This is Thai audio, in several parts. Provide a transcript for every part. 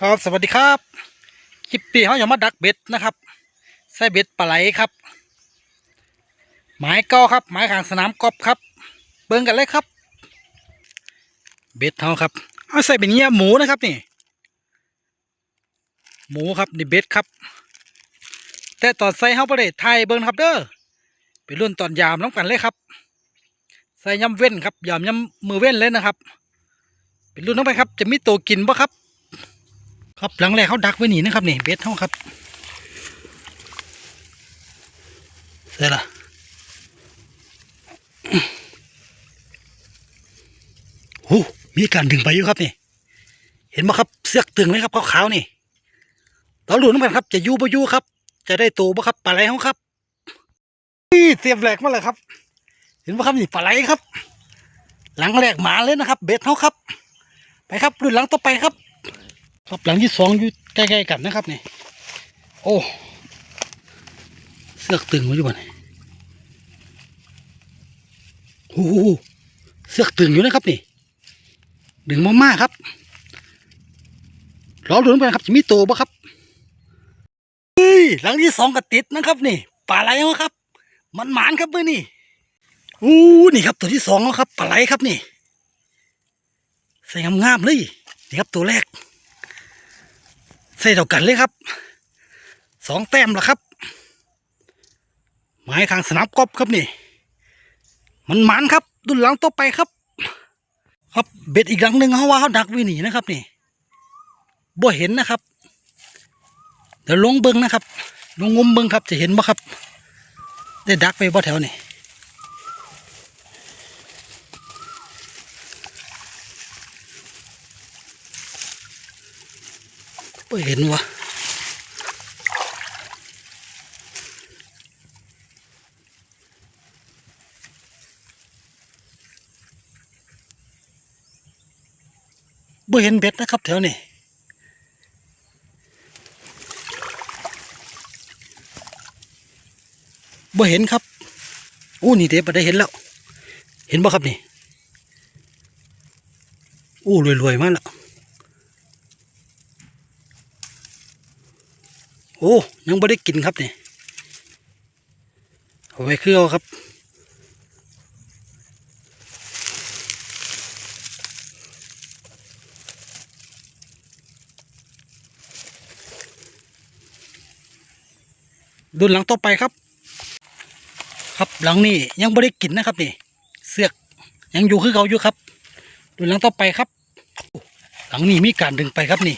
ครับสวัสดีครับคลิปปีเขาจะมาดักเบ็ดนะครับใส่เบ็ดปลาไหลครับ หมายก้าครับ หมายขางสนามกอล์ฟครับ เบิ่งกันเลยครับ เบ็ดเขาครับเอาใส่เป็นเงี้ยหมูนะครับนี่ หมูครับนี่เบ็ดครับ แต่ตอนใส่เขาประเดไทยเบิ่งครับเด้อเป็นรุ่นตอนยามน้ำกันเลยครับ ใส่ยำเว้นครับยามยำมือเว้นเลยนะครับ เป็นรุ่นน้องไปครับ จะมีตัวกินบ่ครับ ครับหลังแรกเขาดักไว้หนีนะครับนี่เบ็ดเขาครับเสร็จละโอ้มีการดึงไปอยู่ครับนี่ เห็นไหมครับเสือกตึงเลยครับขาวๆนี่เราหลุดนกันครับ จะยู่บ่อยู่ครับ จะได้ตัวบ่ครับปลาไหลเขาครับนี่เสียบแหลกมาเลยครับ เห็นไหมครับนี่ปลาไหลครับ หลังแรกหมาเลยนะครับ เบ็ดเขาครับ ไปครับรุ่นหลังต่อไปครับ ครับหลังที่สองอยู่ใกล้ๆกันนะครับนี่โอ้เสือกตึงไว้อยู่บ่เนี่ยโอ้โหเสือกตึงอยู่นะครับนี่ดึงมากๆครับรอลุ้นไปนะครับจะมีตัวบ่ครับเฮ้ยหลังที่สองก็ติดนะครับนี่ปลาไหลเอครับ มันหมานครับเมื่อนี่อู้นี่ครับตัวที่สองแล้วครับปลาไหลครับนี่ใส่งามๆเลยนี่ครับตัวแรก ใส่เท่ากันเลยครับสองแต้มแล้วครับ หมายทางสนามกอล์ฟครับนี่ มันหมันครับดุนหลังต่อไปครับ ครับเบ็ดอีกหลังหนึ่งเขาว่าเขาดักวิหนีนะครับนี่บ่เห็นนะครับเดี๋ยวลงเบิงนะครับลงงมเบิงครับจะเห็นบ่ครับ ได้ดักไปบ่แถวนี่ เห็นวะบ่เห็นเบ็ดนะครับแถวนี้บ่เห็นครับอู้นี่เด็บได้เห็นแล้ว เห็นบ่ครับนี่อู้รวยๆมากแล้ว โอ้ยังไม่ได้กินครับนี่เอาไว้คือเอาครับดุนหลังต่อไปครับ ครับหลังนี้ยังไม่ได้กินนะครับนี่เสือกยังอยู่คือเขาอยู่ครับดุนหลังต่อไปครับ หลังนี้มีการดึงไปครับนี่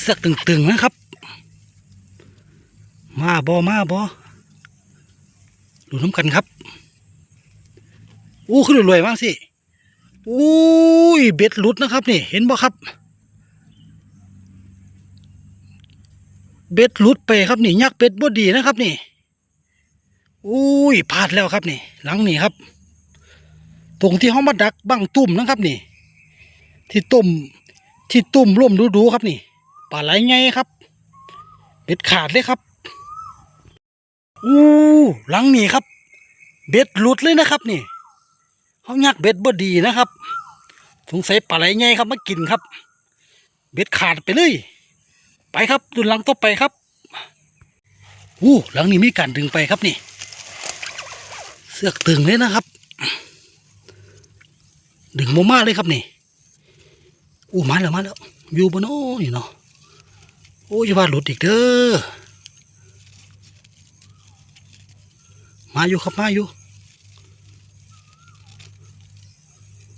เสือกตึงๆนะครับ มาบอมาบอดูน้ำกันครับอู้ขึ้นรวยๆมากสิอู้ยเบ็ดหลุดนะครับนี่ เห็นบ่ครับ เบ็ดหลุดไปครับนี่ ยักษ์เบ็ดบ่ดีนะครับนี่อุ้ยพลาดแล้วครับนี่ หลังนี่ครับ ตรงที่เขามาดักบังตุ่มนะครับนี่ ที่ตุ่มที่ตุ่มร่วมดูดๆครับนี่ปลาไหลไงครับ เบ็ดขาดเลยครับ อู้หลังนี่ครับ เบ็ดหลุดเลยนะครับนี่เขายักเบ็ดบ่ดีนะครับ สงสัยปลาไหลไงครับมากินครับ เบ็ดขาดไปเลย ไปครับดูหลังต่อไปครับอู้หลังนี้มีการดึงไปครับนี่ เสือกตึงเลยนะครับ ดึงโมมาเลยครับนี่อู้มาแล้วมาแล้วอยู่บนโอ้นี่เนาะโอ้ยอย่าว่าหลุดอีกเด้อ มาอยู่ครับมาอยู่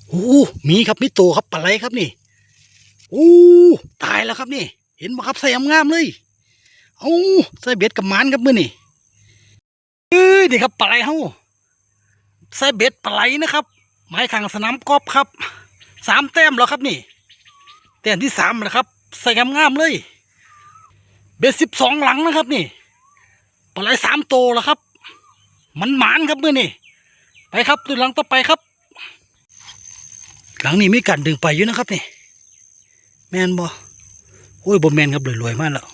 โอ้มีครับมีตัวครับปลาไหลครับนี่โอ้ตายแล้วครับนี่ เห็นไหมครับใส่งามๆเลยเอาใส่เบ็ดกับมานครับมือนี่เอ้ยนี่ครับปลาไหลเฮาใส่เบ็ดปลาไหลนะครับไม้ขังสนามกอล์ฟครับสามแต้มแล้วครับนี่แต้มที่สามแล้วครับ ใส่งามๆเลย เบ็ดสิบสองหลังนะครับนี่ปลาไหลสามโตแล้วครับ มันหมานครับมือนี่ไปครับดูหลังต่อไปครับ หลังนี้มีการดึงไปอยู่นะครับนี่ แมนบอโอ้ยบอแมนครับรวยๆมากแล้ว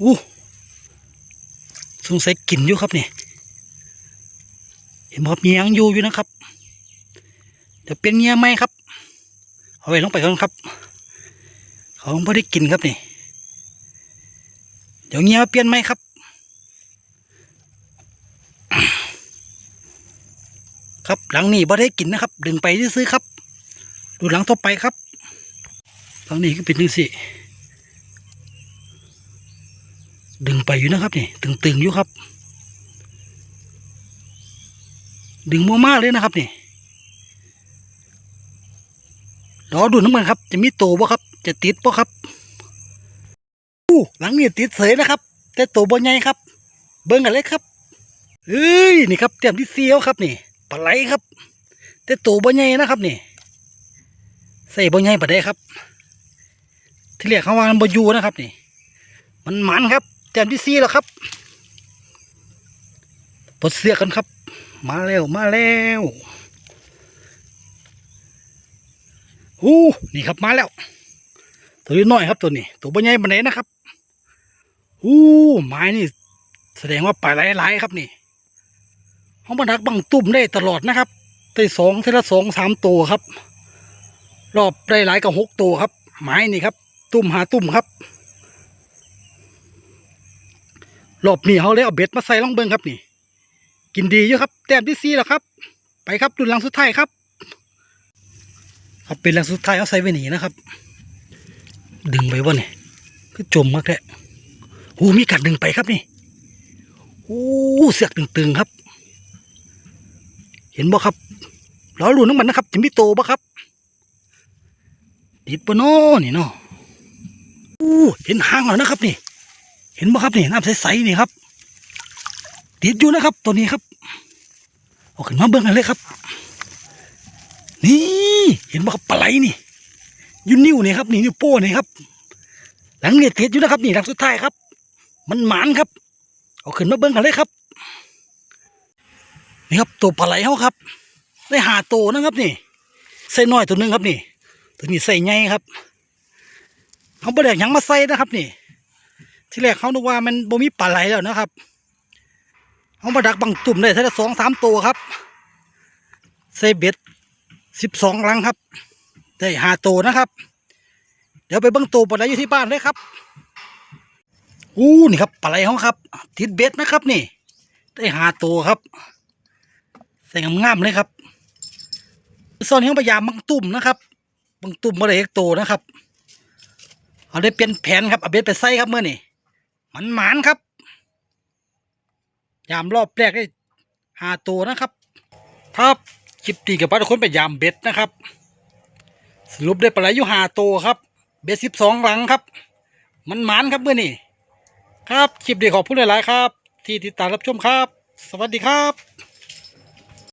อู้สงสัยกินอยู่ครับนี่เห็นบอมียังอยู่อยู่นะครับ เดี๋ยวเป็นเงี้ยไหมครับ เอาไว้ลงไปก่อนครับเขาไม่ได้กินครับนี่ ดี๋ยวเงี้ยเปลี่ยนไหมครับ ครับหลังนี้บ่ได้กินนะครับ ดึงไปซื้อครับ ดูหลังต่อไปครับหลังนี้ก็เป็นจังสิดึงไปอยู่นะครับนี่ตึงๆอยู่ครับ ดึงมัวมากเลยนะครับนี่รอดูน้ำมันครับ จะมีโตบ่ครับ จะติดบ่ครับู้หลังนี้ติดเสยนะครับ แต่โตบ่ใหญ่ครับ เบิ่งกันเลยครับเอ้ยนี่ครับเตรียมที่เสียวครับนี่ปลาไหลครับ แต่โตบ่ใหญ่นะครับนี่ใส่บ่ใหญ่ปะได้ครับ ที่เรียกเขาว่ามันบอยูนะครับนี่ มันหมันครับเตรียมที่ซีแล้วครับปลดเสื้อกันครับ มาแล้วมาแล้วอู้นี่ครับมาแล้ว ตัวนี้น้อยครับตัวนี้ ตัวบ่ใหญ่ปลาไหนนะครับ อู้ไม้นี่ แสดงว่าปลาหลายๆครับนี่เขามาดักบังตุ่มได้ตลอดนะครับได้สองเทละสองสามตัวครับ รอบได้หลายกับหกตัวครับ ไม้นี่ครับ ตุ่มหาตุ่มครับรอบนี้เขาเลยเอาเบ็ดมาใส่ล่องเบิงครับนี่ กินดีอยู่ครับ แต้มที่สี่แล้วครับ ไปครับดูหลังสุดท้ายครับครับเป็นหลังสุดท้ายเอาใส่ไว้หนีนะครับ ดึงไปวะเนี่ยก็จมมากแท้โอ้มีกัดดึงไปครับนี่โอ้เสือกตึงๆครับ เห็นบ่ครับเราหลุนน้ำมันนะครับ จะมีโตบ่ครับ ติดปะโน่นี่เนาะอู้เห็นหางแล้วนะครับ นี่ เห็นบ่ครับนี่น้ำใสๆนี่ครับ ติดอยู่นะครับ ตัวนี้ครับเอาขึ้นมาเบิ่งกันเลยครับ นี่ เห็นบ่ครับปลาไหลนี่อยูนิ้วนี่ครับนี่นิ้วโป้นี่ครับ หลังเนี่ยติดอยู่นะครับ นี่หลังสุดท้ายครับ มันหมานครับ เอาขึ้นมาเบิ่งกันเลยครับ นี่ครับตัวปลาไหลเขาครับ ได้หาโตวนะครับนี่ใส่น้อยตัวนึงครับนี่ ตัวนี้ใส่ใหญ่ครับเขาบ่ได้หยังมาใส่นะครับนี่ ที่แรกเขานึกว่ามันบ่มีปลาไหลแล้วนะครับเขามาดักบังตุ่มได้ทีละสองสามตัวครับใส่เบ็ดสิบสองลังครับ ได้หาตัวนะครับ เดี๋ยวไปเบังตัวปลาไหลอยู่ที่บ้านเลยครับ อู้นี่ครับปลาไหลเขาครับ ติดเบ็ดนะครับนี่ ได้หาตัวครับ ใส่งามๆเลยครับส่วนนี้เขาพยายามบังตุ่มนะครับบังตุ่มมาเลยโตนะครับ เอาได้เป็นแผนครับเอาเบ็ดไปใส่ครับเมื่อนี่มันหมานครับ ยามรอบแรกได้หาตัวนะครับถ้าคลิปตีกับป้าทุกคนไปยามเบ็ดนะครับ สรุปได้ปลาไหลอยู่หาตัวครับ เบ็ดสิบสองหลังครับ มันหมานครับเมื่อนี่ ครับ คลิปดีขอบคุณหลาย ๆ ครับ ที่ติดตามรับชมครับ สวัสดีครับ